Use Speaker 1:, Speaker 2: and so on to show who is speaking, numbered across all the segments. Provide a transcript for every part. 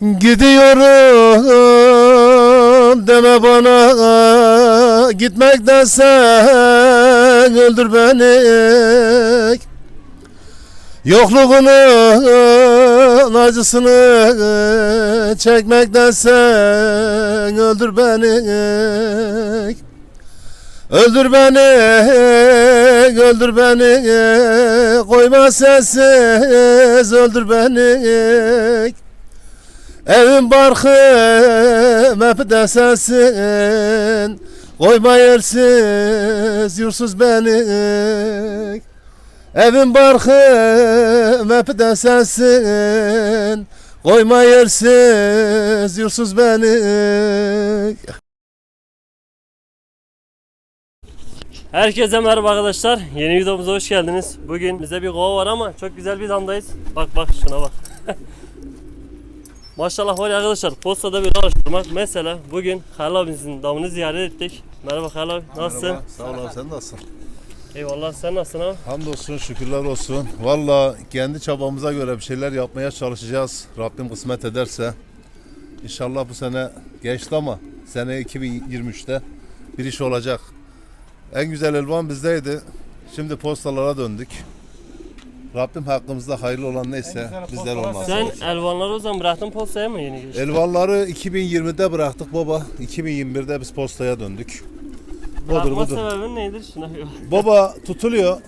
Speaker 1: Gidiyorum deme bana gitmekten sen öldür beni. Yokluğunun acısını çekmekten sen öldür beni. Öldür beni, öldür beni. Koyma sensiz öldür beni Evim barkım hep de sensin Koyma yersiz yursuz beni Evim barkım hep de sensin Koyma yersiz yursuz beni
Speaker 2: Herkese merhaba arkadaşlar. Yeni videomuza hoş geldiniz. Bugün bize bir kova var ama çok güzel bir damdayız. Bak bak şuna bak. Maşallah var ya arkadaşlar postada bir araştırmak. Mesela bugün Halil abimizin damını ziyaret ettik. Merhaba Halil abi nasılsın?
Speaker 1: Merhaba, Sağ ol abi sen nasılsın?
Speaker 2: Eyvallah sen nasılsın abi?
Speaker 1: Hamdolsun şükürler olsun. Valla kendi çabamıza göre bir şeyler yapmaya çalışacağız. Rabbim kısmet ederse. İnşallah bu sene geçti ama sene 2023'te bir iş olacak. En güzel elvan bizdeydi. Şimdi postalara döndük. Rabbim hakkımızda hayırlı olan neyse bizler olmaz.
Speaker 2: Sen elvanları o zaman bıraktın postaya mı yeni geçti?
Speaker 1: Elvanları 2020'de bıraktık baba. 2021'de biz postaya döndük. Budur
Speaker 2: Bırakma
Speaker 1: budur.
Speaker 2: sebebin nedir? Şuna.
Speaker 1: Baba tutuluyor.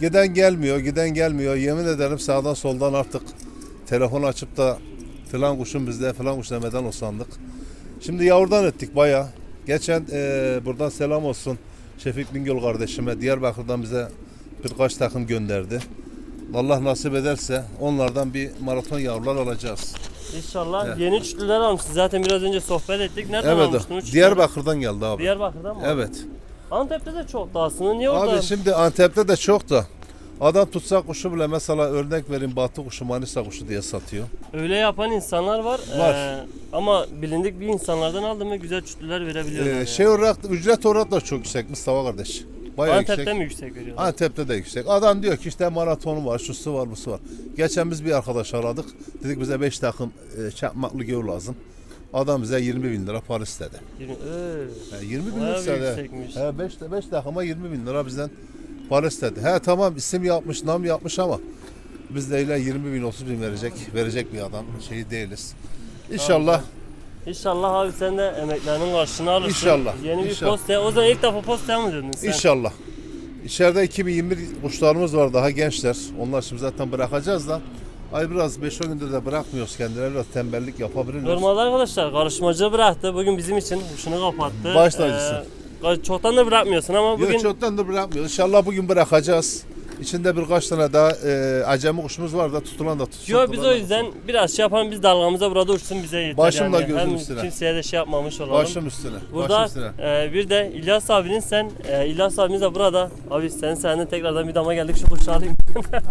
Speaker 1: Giden gelmiyor, giden gelmiyor. Yemin ederim sağdan soldan artık telefon açıp da filan kuşun bizde filan kuş demeden usandık. Şimdi yavrudan ettik baya. Geçen eee, buradan selam olsun Şefik Bingöl kardeşime Diyarbakır'dan bize birkaç takım gönderdi. Allah nasip ederse onlardan bir maraton yavrular alacağız.
Speaker 2: İnşallah
Speaker 1: Evet.
Speaker 2: yeni çütlüler almışsın. Zaten biraz önce sohbet ettik. Nereden
Speaker 1: Evet,
Speaker 2: almıştın çütlüleri?
Speaker 1: Diyarbakır'dan geldi abi.
Speaker 2: Diyarbakır'dan mı?
Speaker 1: Evet.
Speaker 2: Antep'te de çok da aslında. Niye orada?
Speaker 1: Abi şimdi Antep'te de çok da adam tutsa kuşu bile mesela örnek vereyim batı kuşu Manisa kuşu diye satıyor.
Speaker 2: Öyle yapan insanlar var.
Speaker 1: Var.
Speaker 2: Ee, ama bilindik bir insanlardan aldım ve güzel çütlüler verebiliyorlar.
Speaker 1: Ee,
Speaker 2: yani.
Speaker 1: şey olarak ücret olarak da çok yüksek Mustafa kardeş. Bayağı
Speaker 2: Antep'te
Speaker 1: yüksek.
Speaker 2: mi yüksek veriyorlar?
Speaker 1: Antep'te de yüksek. Adam diyor ki işte maratonu var, şusu var, busu var. Geçen biz bir arkadaş aradık. Dedik bize 5 takım e, çakmaklı gövur lazım. Adam bize 20 bin lira para istedi.
Speaker 2: Yirmi- Ee,
Speaker 1: He, 20 bin lira istedi.
Speaker 2: yüksekmiş.
Speaker 1: He 5 5 takıma 20 bin lira bizden para istedi. He tamam isim yapmış, nam yapmış ama biz de öyle 20 bin 30 bin verecek verecek bir adam şey değiliz. İnşallah
Speaker 2: İnşallah abi sen de emeklerinin karşılığını alırsın.
Speaker 1: İnşallah,
Speaker 2: Yeni bir
Speaker 1: inşallah.
Speaker 2: postaya. O zaman ilk defa postaya mı döndün sen?
Speaker 1: İnşallah. İçeride 2021 kuşlarımız var daha gençler. Onlar şimdi zaten bırakacağız da. Ay biraz 5-10 gündür de bırakmıyoruz kendileri biraz tembellik yapabilirler.
Speaker 2: Normalde arkadaşlar karışmacı bıraktı. Bugün bizim için kuşunu kapattı.
Speaker 1: Baş tacısın.
Speaker 2: Ee, çoktan da bırakmıyorsun ama
Speaker 1: Bugün...
Speaker 2: bugün
Speaker 1: çoktan da bırakmıyoruz. İnşallah bugün bırakacağız. İçinde birkaç tane daha e, acemi kuşumuz var da tutulan da tutsun.
Speaker 2: Yo biz o yüzden biraz şey yapalım biz dalgamıza burada uçsun bize yeter
Speaker 1: Başım da
Speaker 2: yani.
Speaker 1: gözüm
Speaker 2: Hem
Speaker 1: üstüne.
Speaker 2: kimseye de şey yapmamış olalım.
Speaker 1: Başım üstüne.
Speaker 2: Burada
Speaker 1: Başım üstüne.
Speaker 2: e, bir de İlyas abinin sen e, İlyas abimiz de burada. Abi sen senden tekrardan bir dama geldik şu kuşu alayım.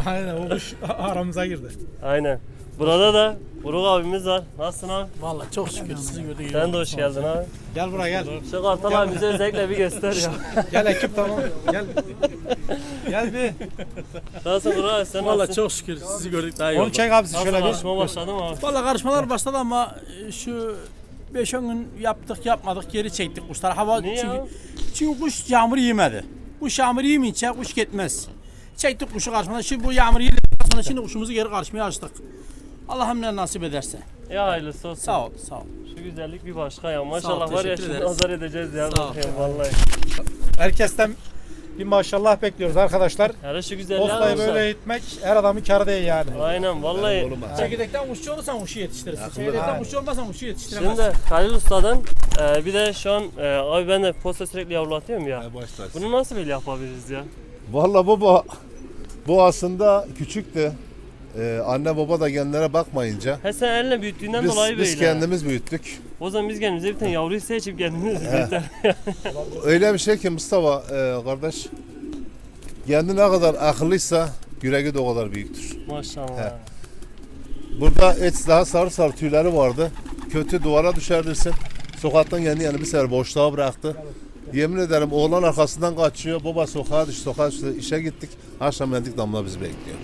Speaker 3: Aynen o kuş aramıza girdi.
Speaker 2: Aynen. Burada da Buruk abimiz var. Nasılsın abi?
Speaker 3: Vallahi çok şükür sizi gördük.
Speaker 2: Sen de hoş geldin abi.
Speaker 3: Gel buraya gel.
Speaker 2: Şu Kartal abimize özellikle bir göster ya.
Speaker 3: Gel ekip tamam. Gel. Gel bir.
Speaker 2: Nasılsın Buruk abi sen
Speaker 4: Valla
Speaker 2: nasılsın?
Speaker 4: çok şükür sizi gördük daha iyi
Speaker 3: Onu
Speaker 4: oldu.
Speaker 3: çek abisi
Speaker 2: Nasıl
Speaker 3: şöyle bir.
Speaker 2: karışma başladı mı abi?
Speaker 4: Valla karışmalar başladı ama e, şu 5-10 gün yaptık yapmadık geri çektik kuşlar. Hava
Speaker 2: Niye
Speaker 4: çünkü,
Speaker 2: ya?
Speaker 4: çünkü kuş yağmur yemedi. Kuş yağmur yemeyince kuş gitmez. Çektik kuşu karşımadan. Şimdi bu yağmur yedikten sonra şimdi kuşumuzu geri karşımaya açtık. Allah'ım ne nasip ederse.
Speaker 2: Ya hayırlısı olsun.
Speaker 4: Sağ ol, sağ ol.
Speaker 2: Şu güzellik bir başka ya. Maşallah var ya
Speaker 4: teşekkür
Speaker 2: şimdi
Speaker 4: ederiz.
Speaker 2: nazar edeceğiz ya.
Speaker 4: Sağ ol.
Speaker 2: Bakayım vallahi.
Speaker 3: Herkesten bir maşallah bekliyoruz arkadaşlar.
Speaker 2: Hele şu güzelliğe
Speaker 3: Postayı böyle eğitmek her adamın karı değil yani.
Speaker 2: Aynen vallahi.
Speaker 1: Oğlum ha.
Speaker 4: Çekirdekten kuşçu olursan kuşu yetiştirirsin. Çekirdekten kuşçu olmazsan kuşu yetiştiremezsin.
Speaker 2: Şimdi Halil Usta'dan e, bir de şu an e, abi ben de posta sürekli yavrulatıyorum ya.
Speaker 1: Ay, baş tacısın.
Speaker 2: Bunu nasıl böyle yapabiliriz ya?
Speaker 1: Vallahi baba bu aslında küçüktü. Ee, anne baba da kendilere bakmayınca
Speaker 2: He sen eline büyüttüğünden
Speaker 1: biz,
Speaker 2: dolayı
Speaker 1: biz
Speaker 2: böyle.
Speaker 1: kendimiz büyüttük.
Speaker 2: O zaman biz kendimize bir tane yavruyu seçip kendimiz büyütelim.
Speaker 1: Öyle bir şey ki Mustafa e, kardeş kendi ne kadar akıllıysa yüreği de o kadar büyüktür.
Speaker 2: Maşallah.
Speaker 1: He. Burada et daha sarı sarı tüyleri vardı. Kötü duvara düşerdirsin. Sokaktan kendi yani bir sefer boşluğa bıraktı. Yemin ederim oğlan arkasından kaçıyor. Baba sokağa düş, sokağa düştü. İşe gittik. Akşam geldik damla bizi bekliyor.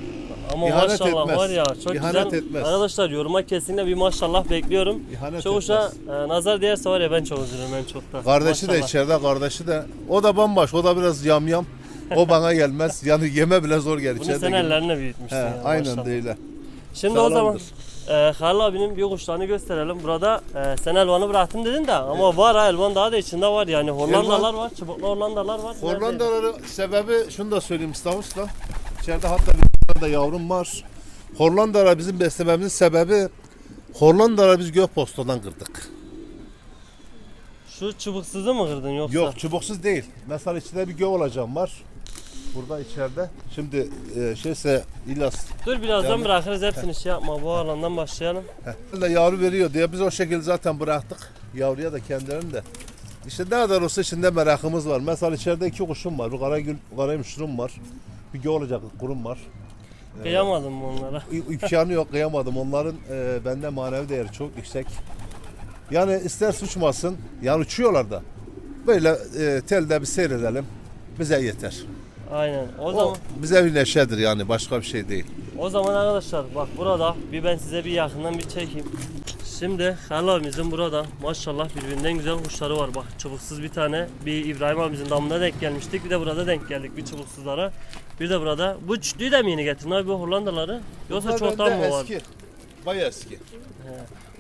Speaker 2: Ama
Speaker 1: İhanet
Speaker 2: maşallah
Speaker 1: etmez.
Speaker 2: var ya çok
Speaker 1: İhanet
Speaker 2: güzel.
Speaker 1: etmez.
Speaker 2: Arkadaşlar yoruma kesinlikle bir maşallah bekliyorum.
Speaker 1: İhanet etmez.
Speaker 2: e, nazar değerse var ya ben çok üzülürüm en çok da.
Speaker 1: Kardeşi de
Speaker 2: Maşallah.
Speaker 1: içeride, kardeşi de. O da bambaşka, o da biraz yamyam. O bana gelmez. Yani yeme bile zor gelir.
Speaker 2: Bunu
Speaker 1: İçeride
Speaker 2: sen
Speaker 1: gibi.
Speaker 2: ellerine büyütmüşsün
Speaker 1: He,
Speaker 2: ya.
Speaker 1: aynen
Speaker 2: maşallah.
Speaker 1: değil.
Speaker 2: Şimdi o zaman
Speaker 1: Sağlamdır.
Speaker 2: e, Halil abinin bir kuşlarını gösterelim. Burada e, sen elvanı bıraktın dedin de ama var ha elvan daha da içinde var yani. Hollandalar var, çubuklu Hollandalar var. Nerede?
Speaker 1: Hollandaları sebebi şunu da söyleyeyim Mustafa Usta. İçeride hatta bir de yavrum var. Hollandalar bizim beslememizin sebebi Hollandalar biz Gökposto'dan kırdık.
Speaker 2: Şu çubuksuzu mu kırdın yoksa?
Speaker 1: Yok çubuksuz değil. Mesela içinde bir gök olacağım var. Burada içeride. Şimdi e, şeyse İlyas
Speaker 2: Dur birazdan
Speaker 1: Yani-
Speaker 2: bırakırız hepsini şey yapma. Bu alandan başlayalım.
Speaker 1: de yavru veriyor diye biz o şekilde zaten bıraktık. Yavruya da kendilerini de. İşte ne kadar olsa içinde merakımız var. Mesela içeride iki kuşum var. Bir karagül, karaymışırım var. Bir gök olacak kurum var.
Speaker 2: Kıyamadım mı onlara?
Speaker 1: İmkanı yok kıyamadım. Onların e, bende manevi değeri çok yüksek. Yani ister uçmasın, yani uçuyorlar da. Böyle e, telde bir seyredelim. Bize yeter.
Speaker 2: Aynen. O,
Speaker 1: O
Speaker 2: zaman
Speaker 1: bize bir neşedir yani başka bir şey değil.
Speaker 2: o zaman arkadaşlar bak burada bir ben size bir yakından bir çekeyim. Şimdi Halil abimizin burada maşallah birbirinden güzel kuşları var. Bak çubuksuz bir tane bir İbrahim abimizin damına denk gelmiştik. Bir de burada denk geldik bir çubuksuzlara. Bir de burada bu çütlüğü de mi yeni getirdin abi bu Hollandaları? Yoksa çoktan mı var?
Speaker 1: Eski. Bayağı eski.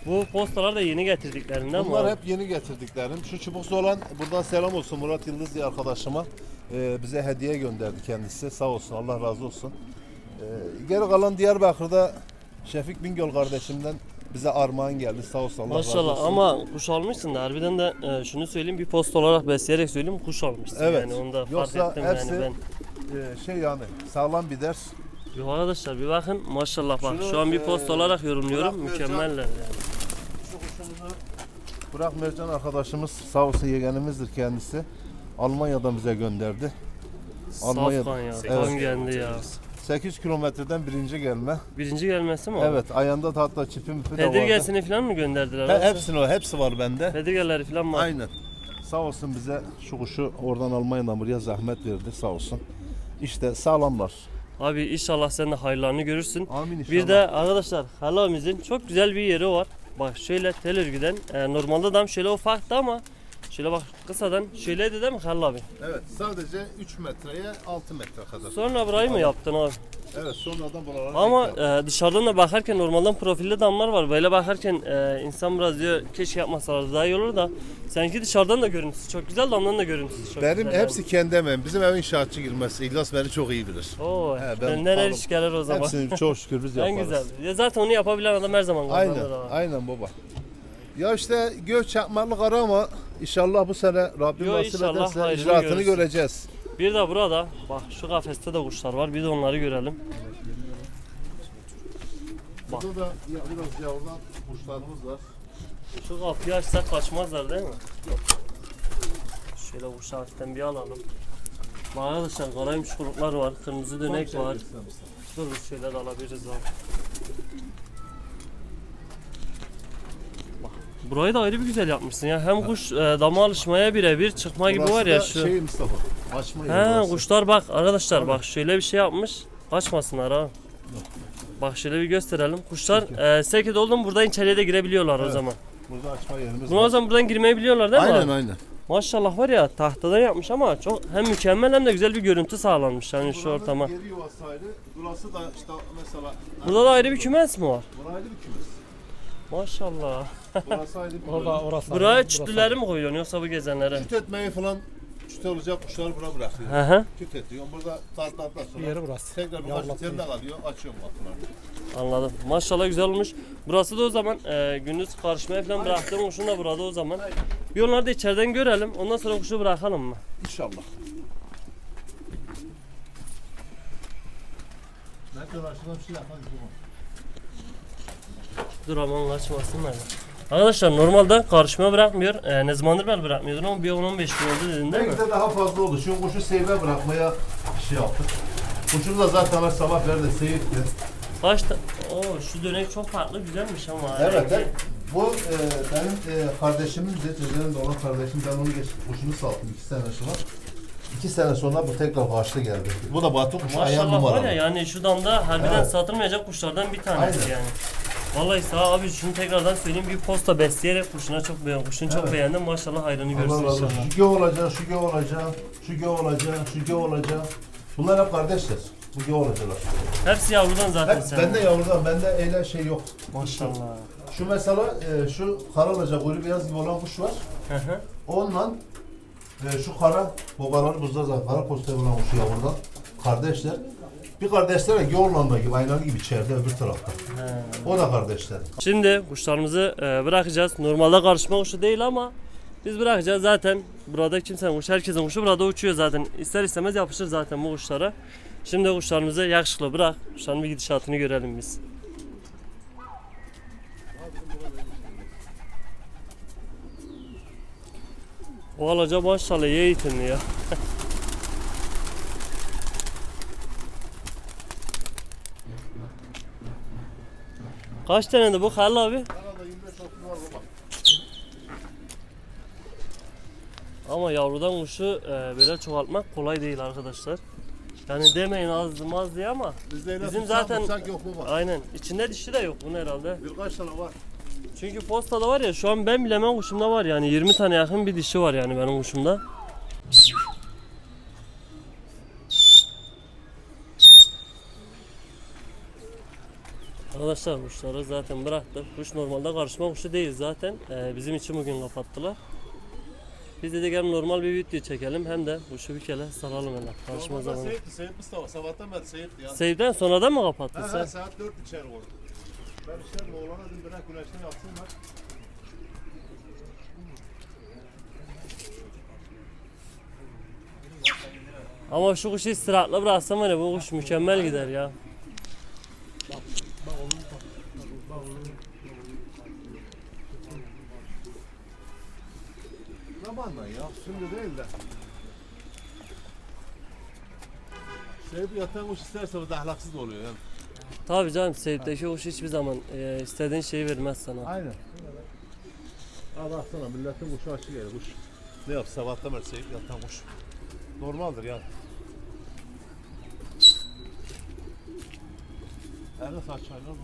Speaker 2: Bu postalar da yeni getirdiklerinden mi
Speaker 1: Bunlar
Speaker 2: abi?
Speaker 1: hep yeni getirdiklerim. Şu çubuklu olan buradan selam olsun Murat Yıldız diye arkadaşıma. Ee, bize hediye gönderdi kendisi. Sağ olsun Allah razı olsun. Ee, geri kalan Diyarbakır'da Şefik Bingöl kardeşimden bize armağan geldi. Sağ olsun Allah razı
Speaker 2: Maşallah
Speaker 1: olsun.
Speaker 2: ama kuş almışsın da harbiden de e, şunu söyleyeyim bir post olarak besleyerek söyleyeyim kuş almışsın
Speaker 1: Evet.
Speaker 2: yani onu da fark
Speaker 1: Yoksa
Speaker 2: ettim
Speaker 1: hepsi-
Speaker 2: yani ben.
Speaker 1: Ee, şey yani sağlam bir ders.
Speaker 2: Yok arkadaşlar bir bakın maşallah bak
Speaker 1: Şunu,
Speaker 2: şu an bir post
Speaker 1: e,
Speaker 2: olarak yorumluyorum mükemmeller yani.
Speaker 1: Şu kuşumuzu Burak Mercan arkadaşımız sağ olsun yeğenimizdir kendisi. Almanya'dan bize gönderdi. Almanya'da-
Speaker 2: Safkan ya
Speaker 1: Evet.
Speaker 2: geldi ya.
Speaker 1: 8 kilometreden birinci gelme.
Speaker 2: Birinci gelmesi mi abi?
Speaker 1: Evet ayağında da hatta çipi mipi de vardı.
Speaker 2: Pedirgesini falan mı gönderdiler?
Speaker 1: He,
Speaker 2: yoksa?
Speaker 1: hepsini o, hepsi var bende.
Speaker 2: Pedirgeleri falan var.
Speaker 1: Aynen. Sağ olsun bize şu kuşu oradan Almanya'dan buraya zahmet verdi sağ olsun. İşte sağlamlar.
Speaker 2: Abi inşallah sen de hayırlarını görürsün.
Speaker 1: Amin inşallah.
Speaker 2: Bir de arkadaşlar halamızın çok güzel bir yeri var. Bak şöyle tel örgüden. e, normalde adam şöyle ufaktı ama şöyle bak kısadan şöyleydi değil mi Halil abi?
Speaker 1: Evet sadece 3 metreye 6 metre kadar.
Speaker 2: Sonra burayı mı yaptın abi?
Speaker 1: Evet sonradan buralara
Speaker 2: Ama e, dışarıdan da bakarken normalden profilli damlar var. Böyle bakarken e, insan biraz diyor keşke yapmasalardı daha iyi olur da. Sanki dışarıdan da görüntüsü çok güzel, damdan da görüntüsü çok
Speaker 1: benim
Speaker 2: güzel.
Speaker 1: hepsi kendi emeğim. Bizim evin inşaatçı girmesi. İlyas beni çok iyi bilir.
Speaker 2: Oo,
Speaker 1: He, ben
Speaker 2: benden her
Speaker 1: pardon.
Speaker 2: iş gelir o zaman.
Speaker 1: Hepsini çok şükür biz
Speaker 2: en
Speaker 1: yaparız.
Speaker 2: güzel. Ya zaten onu yapabilen adam her zaman kazanır.
Speaker 1: Aynen,
Speaker 2: abi.
Speaker 1: aynen baba. Ya işte göç çakmalık ara ama inşallah bu sene Rabbim
Speaker 2: Yo,
Speaker 1: nasip
Speaker 2: inşallah
Speaker 1: ederse
Speaker 2: hayrını
Speaker 1: icraatını
Speaker 2: görürsün.
Speaker 1: göreceğiz.
Speaker 2: Bir de burada bak şu kafeste de kuşlar var. Bir de onları görelim. Bak.
Speaker 1: Burada da ya, biraz yavrudan kuşlarımız var.
Speaker 2: Şu kapıyı açsak kaçmazlar değil mi? Şöyle kuşu hafiften bir alalım. Bak arkadaşlar karaymış kuruklar var. Kırmızı dönek var. Dur bir şöyle de alabiliriz abi. Burayı da ayrı bir güzel yapmışsın ya. Hem kuş e, dama alışmaya birebir çıkma gibi var ya şu.
Speaker 1: Şey Mustafa. Açma yeri
Speaker 2: He
Speaker 1: burası.
Speaker 2: kuşlar bak arkadaşlar bak şöyle bir şey yapmış. Kaçmasınlar ha. Bak şöyle bir gösterelim. Kuşlar e, seke doldu mu buradan içeriye de girebiliyorlar o
Speaker 1: Evet.
Speaker 2: zaman.
Speaker 1: Burada açma yerimiz
Speaker 2: Bunu o
Speaker 1: var.
Speaker 2: zaman buradan girmeyi biliyorlar değil mi?
Speaker 1: Aynen
Speaker 2: abi?
Speaker 1: aynen.
Speaker 2: Maşallah var ya tahtadan yapmış ama çok hem mükemmel hem de güzel bir görüntü sağlanmış yani şu
Speaker 1: Buranın
Speaker 2: ortama.
Speaker 1: Geri yuvası ayrı. Burası da işte mesela.
Speaker 2: Burada da ayrı bir kümes mi var?
Speaker 1: Burası ayrı bir kümes.
Speaker 2: Maşallah.
Speaker 1: Burası ayrı bir
Speaker 4: Orada
Speaker 1: bölüm.
Speaker 4: orası.
Speaker 2: Buraya çütlüleri mi koyuyorsun yoksa bu gezenlere?
Speaker 1: Küt etmeyi falan küt olacak kuşları bura bırakıyor.
Speaker 2: Hı hı.
Speaker 1: Küt ediyor. Burada tartlardan sonra
Speaker 4: Bir yeri burası.
Speaker 1: tekrar birkaç
Speaker 4: Yavrulatıyor.
Speaker 1: içeride kalıyor. Açıyorum kapıları.
Speaker 2: Anladım. Maşallah güzel olmuş. Burası da o zaman e, gündüz karşımaya falan bıraktığım kuşun da burada o zaman. Bir onları da içeriden görelim. Ondan sonra kuşu bırakalım mı?
Speaker 1: İnşallah. Nerede var? Şuradan bir şey yapalım.
Speaker 2: Dur aman kaçmasınlar. Arkadaşlar normalde karşıma bırakmıyor. E, ne zamandır ben bırakmıyordum ama bir 10-15 gün oldu dedin değil mi?
Speaker 1: Belki de daha fazla oldu. Şu kuşu seyve bırakmaya şey yaptık. Kuşu da zaten ben sabah verdi seyirtti.
Speaker 2: Başta... Oo şu dönek çok farklı güzelmiş ama.
Speaker 1: Evet,
Speaker 2: rengi.
Speaker 1: evet. Bu e, benim e, kardeşimin de olan kardeşim. Ben onu geç, kuşunu saldım iki sene sonra. iki sene sonra bu tekrar bağışlı geldi. Bu da Batu kuşu ayağın
Speaker 2: Maşallah var ya
Speaker 1: numaralı.
Speaker 2: yani şu damda harbiden
Speaker 1: Evet.
Speaker 2: satılmayacak kuşlardan bir tanesi
Speaker 1: Aynen.
Speaker 2: yani. Vallahi sağ abi şunu tekrardan söyleyeyim bir posta besleyerek kuşuna çok beğen kuşunu çok
Speaker 1: Evet.
Speaker 2: beğendim maşallah hayrını
Speaker 1: Allah
Speaker 2: görsün
Speaker 1: olsun.
Speaker 2: inşallah.
Speaker 1: Şu gö olacak, şu gö olacak, şu gö olacak, şu gö olacak. Bunlar hep kardeşler. Bu gö olacaklar.
Speaker 2: Hepsi yavrudan zaten
Speaker 1: Hep,
Speaker 2: sen.
Speaker 1: bende yavrudan, bende öyle şey yok.
Speaker 2: Maşallah.
Speaker 1: Şu mesela e, şu kara olacak, kuyruğu beyaz gibi olan kuş var.
Speaker 2: Hı hı.
Speaker 1: Onunla e, şu kara babaları buzda zaten kara postayı olan kuşu yavrudan. Kardeşler. Bir kardeşler de Yorlanda gibi, aynalı gibi içeride öbür tarafta.
Speaker 2: He.
Speaker 1: O da kardeşler.
Speaker 2: Şimdi kuşlarımızı e, bırakacağız. Normalde karışma kuşu değil ama biz bırakacağız. Zaten burada kimsenin kuşu, herkesin kuşu burada uçuyor zaten. İster istemez yapışır zaten bu kuşlara. Şimdi kuşlarımızı yakışıklı bırak. Kuşların bir gidişatını görelim biz. Alaca maşallah iyi eğitimli ya. Kaç tane de bu Halil abi? Ama yavrudan kuşu e, böyle çoğaltmak kolay değil arkadaşlar. Yani demeyin az maz diye ama
Speaker 1: Bizde
Speaker 2: Bizim zaten-
Speaker 1: yok baba.
Speaker 2: aynen içinde dişi de yok bunun herhalde.
Speaker 1: Birkaç tane var.
Speaker 2: Çünkü postada var ya şu an ben bilemem kuşumda var yani 20 tane yakın bir dişi var yani benim kuşumda. Arkadaşlar kuşları zaten bıraktık. Kuş normalde karışma kuşu değil zaten. Ee, bizim için bugün kapattılar. Biz dedik hem normal bir video çekelim hem de kuşu bir kere saralım hele. Karışma zamanı.
Speaker 1: Seyit, Seyit Mustafa. Sabahtan beri Seyit ya.
Speaker 2: Save'den sonradan mı kapattın
Speaker 1: Ha,
Speaker 2: sen?
Speaker 1: ha, saat 4 içeri oldu. Ben işte oğlana dedim bırak güneşten yapsınlar.
Speaker 2: Ama şu kuşu istirahatla bıraksam ya bu kuş mükemmel gider ya.
Speaker 1: Zamanla ya. Şimdi değil de. Seyit yatan kuş isterse o da ahlaksız oluyor yani.
Speaker 2: Tabii canım Save'deki kuş hiçbir zaman e, istediğin şeyi vermez sana.
Speaker 1: Aynen. Ha baksana milletin kuşu açı geliyor kuş. Ne yap sabahtan beri Seyit yatan kuş. Normaldir yani. Nerede saçlarlar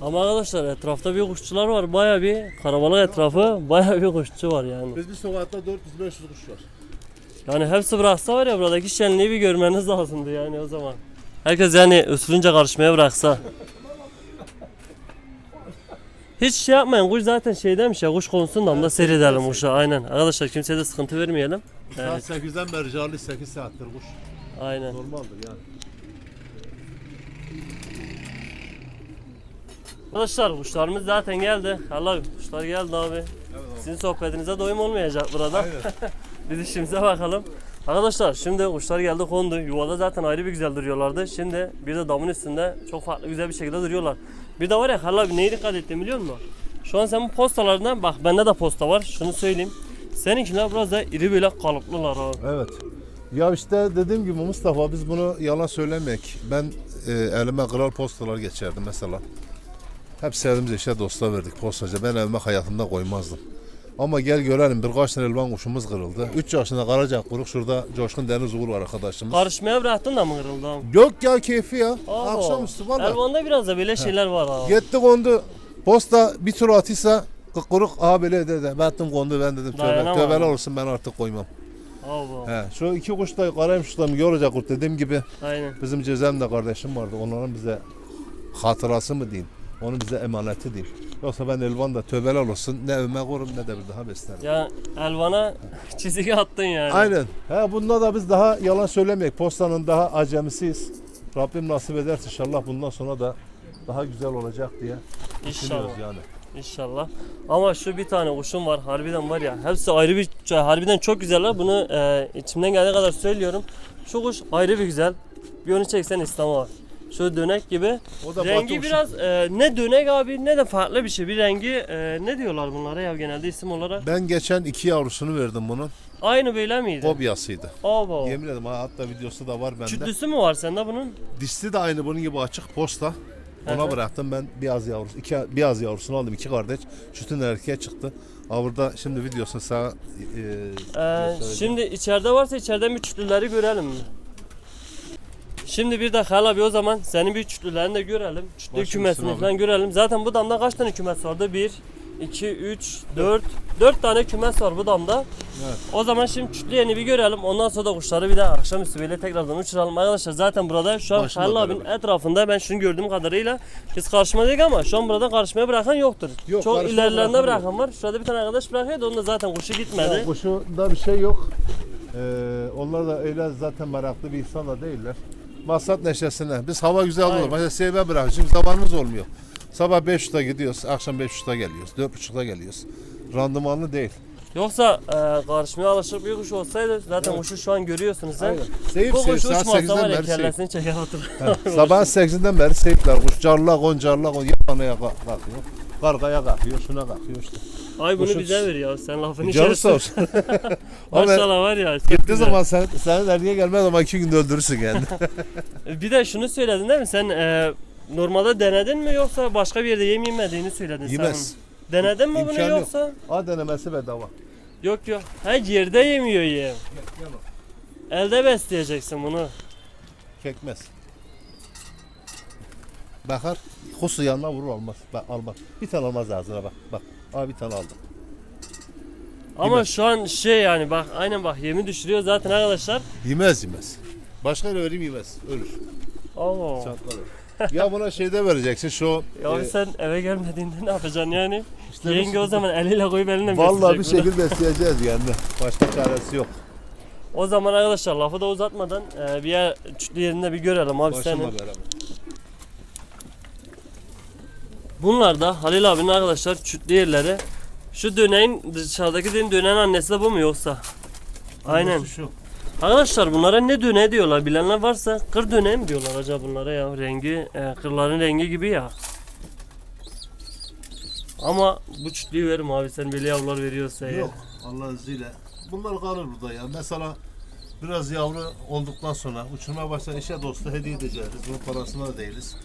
Speaker 2: Ama arkadaşlar etrafta bir kuşçular var. Baya bir karabalık etrafı baya bir kuşçu var yani.
Speaker 1: Biz bir sokakta 400-500 kuş var.
Speaker 2: Yani hepsi bıraksa var ya buradaki şenliği bir görmeniz lazımdı yani o zaman. Herkes yani üstünce karışmaya bıraksa. Hiç şey yapmayın kuş zaten şey demiş ya kuş konusunda damda seyredelim kuşa aynen. Arkadaşlar kimseye de sıkıntı vermeyelim. Evet,
Speaker 1: Saat 8'den beri canlı 8 saattir kuş.
Speaker 2: aynen.
Speaker 1: Normaldir yani.
Speaker 2: Arkadaşlar kuşlarımız zaten geldi. Allah kuşlar geldi abi. Sizin sohbetinize doyum olmayacak burada. Biz işimize bakalım. Arkadaşlar şimdi kuşlar geldi kondu. Yuvada zaten ayrı bir güzel duruyorlardı. Şimdi bir de damın üstünde çok farklı güzel bir şekilde duruyorlar. Bir de var ya Halil abi neye dikkat ettim biliyor musun? Şu an senin postalarından bak bende de posta var. Şunu söyleyeyim. Seninkiler biraz da iri böyle kalıplılar abi.
Speaker 1: Evet. Ya işte dediğim gibi Mustafa biz bunu yalan söylemek. Ben e, elime kral postalar geçerdim mesela. Hep sevdiğimiz eşya dosta verdik postacı. Ben evime hayatımda koymazdım. Ama gel görelim birkaç tane elvan kuşumuz kırıldı. 3 yaşında Karaca kuruk şurada Coşkun Deniz Uğur var arkadaşımız.
Speaker 2: Karışmaya bıraktın da mı kırıldı?
Speaker 1: Yok ya keyfi ya.
Speaker 2: Aa,
Speaker 1: Akşamüstü valla.
Speaker 2: Elvan'da biraz da böyle şeyler var abi.
Speaker 1: Gitti kondu. Posta bir tur atıysa kuruk aha böyle dedi. Battım kondu ben dedim tövbe. Tövbeler olsun ben artık koymam.
Speaker 2: Abi.
Speaker 1: He, şu iki kuş da karaymışlar mı olacak kurt dediğim gibi.
Speaker 2: Aynen.
Speaker 1: Bizim Cezem de kardeşim vardı. Onların bize hatırası mı diyeyim. Onun bize emaneti diyeyim. Yoksa ben Elvan da tövbeler olsun. Ne evime korum ne de bir daha beslerim.
Speaker 2: Ya Elvan'a çizgi attın yani.
Speaker 1: Aynen. He, bunda da biz daha yalan söylemeyek. Postanın daha acemisiyiz. Rabbim nasip ederse inşallah bundan sonra da daha güzel olacak diye düşünüyoruz
Speaker 2: İnşallah.
Speaker 1: yani.
Speaker 2: İnşallah. Ama şu bir tane kuşum var. Harbiden var ya. Hepsi ayrı bir harbiden çok güzeller. Bunu e, içimden geldiği kadar söylüyorum. Şu kuş ayrı bir güzel. Bir onu çeksen İslam'a var. Şu dönek gibi.
Speaker 1: O da
Speaker 2: rengi biraz e, ne dönek abi ne de farklı bir şey. Bir rengi e, ne diyorlar bunlara ya genelde isim olarak.
Speaker 1: Ben geçen iki yavrusunu verdim bunun.
Speaker 2: Aynı böyle miydi?
Speaker 1: Kobyasıydı.
Speaker 2: Aba.
Speaker 1: Yemin ederim ha, hatta videosu da var bende.
Speaker 2: Kütlüsü mü var sende bunun?
Speaker 1: Dişli de aynı bunun gibi açık posta. Ona bıraktım ben beyaz yavrusu. iki beyaz yavrusunu aldım iki kardeş. Sütün erkeğe çıktı. Ha burada şimdi videosunu sağa e,
Speaker 2: Ee, şimdi içeride varsa içeriden bir çütlüleri görelim mi? Şimdi bir de hala bir o zaman senin bir çütlülerini de görelim. Çütlü
Speaker 1: Başım
Speaker 2: kümesini falan görelim. Zaten bu damda kaç tane kümes vardı? 1, 2, 3, 4. 4 tane kümes var bu damda.
Speaker 1: Evet.
Speaker 2: O zaman şimdi çütlü yeni bir görelim. Ondan sonra da kuşları bir de akşamüstü böyle tekrardan uçuralım. Arkadaşlar zaten burada şu an
Speaker 1: Başımla
Speaker 2: Halil abinin
Speaker 1: beraber.
Speaker 2: etrafında ben şunu gördüğüm kadarıyla biz karşıma değil ama şu an burada karşımaya bırakan yoktur.
Speaker 1: Yok,
Speaker 2: Çok
Speaker 1: karşıma
Speaker 2: ilerlerinde
Speaker 1: bırakan
Speaker 2: bırakan var. Şurada bir tane arkadaş bırakıyordu. Onda zaten kuşu gitmedi.
Speaker 1: Ya kuşunda bir şey yok. Ee, onlar da öyle zaten meraklı bir insan da değiller. Maksat neşesine. Biz hava güzel olur.
Speaker 2: Aynen.
Speaker 1: Mesela seybe bırakıyoruz. Çünkü zamanımız olmuyor. Sabah 5.30'da gidiyoruz. Akşam 5.30'da geliyoruz. 4.30'da geliyoruz. Randımanlı değil.
Speaker 2: Yoksa e, karşımaya alışık bir kuş olsaydı zaten kuşu şu an görüyorsunuz sen.
Speaker 1: Seyip
Speaker 2: Bu
Speaker 1: seyip
Speaker 2: kuş
Speaker 1: saat
Speaker 2: uçmazsa
Speaker 1: 8'den
Speaker 2: var ya
Speaker 1: beri seyip.
Speaker 2: kellesini çeker.
Speaker 1: Sabah 8'den beri seyipler. Kuş carla gon carla gon. Yapanaya kalkıyor. Kargaya kalkıyor. Şuna kalkıyor işte.
Speaker 2: Ay bunu
Speaker 1: Kuşun-
Speaker 2: bize ver ya sen lafını
Speaker 1: Canı sağ olsun.
Speaker 2: Maşallah var ya.
Speaker 1: gittiği zaman sen, senin erkeğe gelmez ama iki günde öldürürsün kendini.
Speaker 2: Bir de şunu söyledin değil mi sen e, normalde denedin mi yoksa başka bir yerde yem yemediğini söyledin
Speaker 1: Yemez.
Speaker 2: sen. Denedin mi bunu
Speaker 1: İmkan yok.
Speaker 2: yoksa?
Speaker 1: A denemesi bedava.
Speaker 2: Yok yok. Ha yerde yemiyor yem. Elde besleyeceksin bunu.
Speaker 1: Kekmez. Bakar, kusu yanına vurur almaz. Bak almaz. Bir tane almaz ağzına bak. Bak. Aa bir tane aldım.
Speaker 2: Ama
Speaker 1: Yemez.
Speaker 2: şu an şey yani bak aynen bak yemi düşürüyor zaten arkadaşlar.
Speaker 1: Yemez yemez. Başka yere vereyim yemez. Ölür.
Speaker 2: Oo.
Speaker 1: Çatlar ya buna şeyde vereceksin şu
Speaker 2: Ya
Speaker 1: e,
Speaker 2: sen eve gelmediğinde ne yapacaksın yani?
Speaker 1: işte
Speaker 2: Yenge o zaman eliyle koyup eline mi
Speaker 1: Vallahi bir şekilde besleyeceğiz yani. Başka çaresi yok.
Speaker 2: O zaman arkadaşlar lafı da uzatmadan e, bir yer yerinde bir görelim abi
Speaker 1: Başımla
Speaker 2: senin.
Speaker 1: beraber.
Speaker 2: Bunlar da Halil abinin arkadaşlar çütlü yerleri. Şu döneğin dışarıdaki dediğin döneğin annesi de bu mu yoksa? Aynen.
Speaker 1: Şu.
Speaker 2: Arkadaşlar bunlara ne döneği diyorlar bilenler varsa kır döneği mi diyorlar acaba bunlara ya rengi e, kırların rengi gibi ya. Ama bu çütlüyü verim abi sen böyle yavrular veriyorsa ya.
Speaker 1: Yok. Allah'ın izniyle. Bunlar kalır burada ya. Mesela biraz yavru olduktan sonra uçurmaya başlayan eşe dostu hediye edeceğiz. Bunun parasına da değiliz.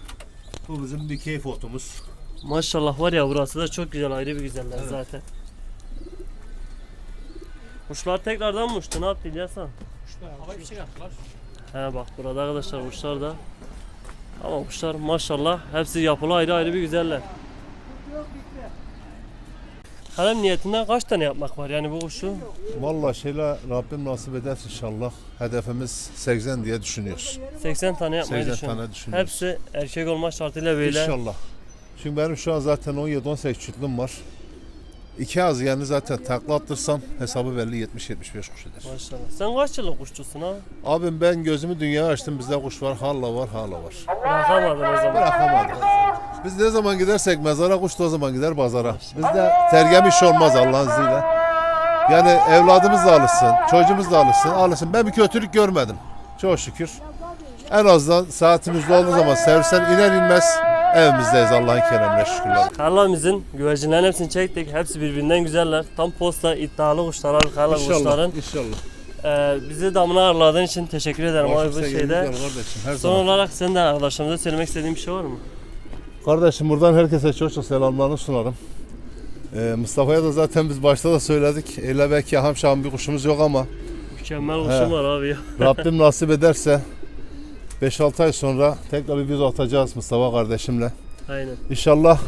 Speaker 1: Bu bizim bir keyif otumuz.
Speaker 2: Maşallah var ya burası da çok güzel ayrı bir güzeller
Speaker 1: Evet.
Speaker 2: zaten. Kuşlar tekrardan mı uçtu ne yaptı İlyas Han?
Speaker 4: Havaya bir şey yaptılar.
Speaker 2: He bak burada arkadaşlar kuşlar da. Ama kuşlar maşallah hepsi yapılı ayrı ayrı bir güzeller. Kalem niyetinden kaç tane yapmak var yani bu kuşu?
Speaker 1: Vallahi şeyle Rabbim nasip ederse inşallah hedefimiz 80 diye düşünüyoruz.
Speaker 2: 80 tane yapmayı
Speaker 1: 80
Speaker 2: düşünüyorum.
Speaker 1: tane düşünüyoruz.
Speaker 2: Hepsi erkek olma şartıyla böyle.
Speaker 1: İnşallah. Çünkü benim şu an zaten 17-18 çütlüm var. İki az yani zaten takla attırsam hesabı belli 70-75 kuş eder.
Speaker 2: Maşallah. Sen kaç yıllık kuşçusun ha?
Speaker 1: Abim ben gözümü dünyaya açtım bizde kuş var hala var hala var.
Speaker 2: Bırakamadın o zaman.
Speaker 1: Bırakamadık. Biz ne zaman gidersek mezara kuş da o zaman gider pazara. Bizde tergem iş olmaz Allah'ın izniyle. Yani evladımız da alışsın, çocuğumuz da alışsın, alışsın. Ben bir kötülük görmedim. Çok şükür. En azından saatimiz olduğu zaman servisten iner inmez evimizdeyiz Allah'ın keremine şükürler.
Speaker 2: Karlamızın güvercinlerin hepsini çektik. Hepsi birbirinden güzeller. Tam posta iddialı kuşlar abi karla
Speaker 1: İnşallah,
Speaker 2: kuşların.
Speaker 1: inşallah.
Speaker 2: Ee, bizi damına ağırladığın için teşekkür ederim abi bu şeyde.
Speaker 1: kardeşim, her
Speaker 2: Son olarak sen de arkadaşlarımıza söylemek istediğin bir şey var mı?
Speaker 1: Kardeşim buradan herkese çok çok selamlarını sunarım. Ee, Mustafa'ya da zaten biz başta da söyledik. Öyle belki ham şahım bir kuşumuz yok ama
Speaker 2: Mükemmel kuşum var abi ya.
Speaker 1: Rabbim nasip ederse 5-6 ay sonra tekrar bir video atacağız Mustafa kardeşimle.
Speaker 2: Aynen.
Speaker 1: İnşallah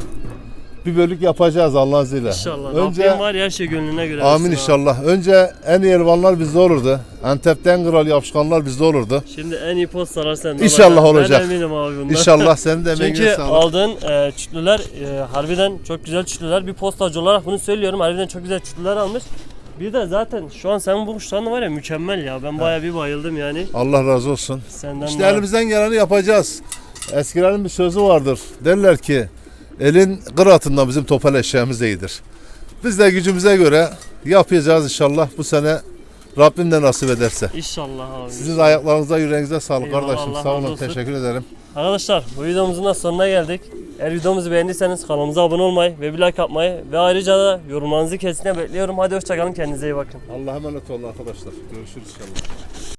Speaker 1: bir bölük yapacağız Allah'ın izniyle.
Speaker 2: İnşallah.
Speaker 1: Önce
Speaker 2: Rabbim var ya her şey gönlüne göre.
Speaker 1: amin
Speaker 2: versin abi.
Speaker 1: inşallah. Önce en iyi elvanlar bizde olurdu. Antep'ten kral yapışkanlar bizde olurdu.
Speaker 2: Şimdi en iyi postalar sende.
Speaker 1: İnşallah
Speaker 2: Ben
Speaker 1: olacak.
Speaker 2: eminim abi bundan.
Speaker 1: İnşallah senin de emeğine
Speaker 2: Çünkü
Speaker 1: sağlık.
Speaker 2: aldığın e, çütlüler e, harbiden çok güzel çütlüler. Bir postacı olarak bunu söylüyorum. Harbiden çok güzel çütlüler almış. Bir de zaten şu an senin bu kuşların var ya mükemmel ya. Ben bayağı bir bayıldım yani.
Speaker 1: Allah razı olsun.
Speaker 2: Senden
Speaker 1: İşte
Speaker 2: daha-
Speaker 1: elimizden geleni yapacağız. Eskilerin bir sözü vardır. Derler ki elin kıratından bizim topal eşeğimiz iyidir. Biz de gücümüze göre yapacağız inşallah bu sene Rabbim de nasip ederse.
Speaker 2: İnşallah abi.
Speaker 1: Sizin de ayaklarınıza yüreğinize sağlık
Speaker 2: Eyvallah,
Speaker 1: kardeşim.
Speaker 2: Allah
Speaker 1: Sağ
Speaker 2: razı
Speaker 1: olun
Speaker 2: olsun.
Speaker 1: teşekkür ederim.
Speaker 2: Arkadaşlar bu videomuzun da sonuna geldik. Eğer videomuzu beğendiyseniz kanalımıza abone olmayı ve bir like atmayı ve ayrıca da yorumlarınızı kesinlikle bekliyorum. Hadi hoşçakalın kendinize iyi bakın.
Speaker 1: Allah'a emanet olun arkadaşlar. Görüşürüz inşallah.